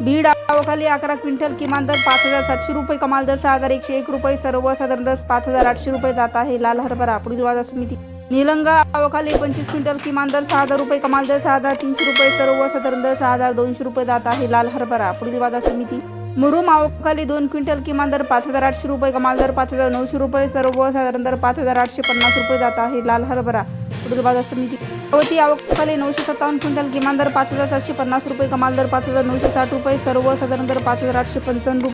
बीड अवकाळी अकरा क्विंटल किमान दर पाच हजार सातशे रुपये कमाल दर सहा हजार एकशे एक रुपये सर्वसाधारण दर पाच हजार आठशे रुपये जात आहे. लाल हरभरा पुढील बाजार समिती. निलंगा अवकाळी पंचवीस क्विंटल किमान दर सहा हजार रुपये कमाल दर सहा हजार तीनशे रुपये सर्वसाधारण दर सहा हजार दोनशे रुपये जात आहे. लाल हरभरा पुढील बाजार समिती. मुरुम अवकाळी दोन क्विंटल किमान दर पाच हजार आठशे रुपये कमाल दर पाच हजार नऊशे रुपये सर्वसाधारण दर पाच हजार आठशे पन्नास रुपये जात आहे. लाल हरभरा पुढील बाजार समिती. अवती अवकाळी नऊशे सत्तावन्न क्विंटल किमान दर पाच हजार सातशे पन्नास रुपये कमाल दर पाच हजार नऊशे साठ रुपये सर्वसाधारण दर पाच हजार आठशे पंचावन्न रुपये.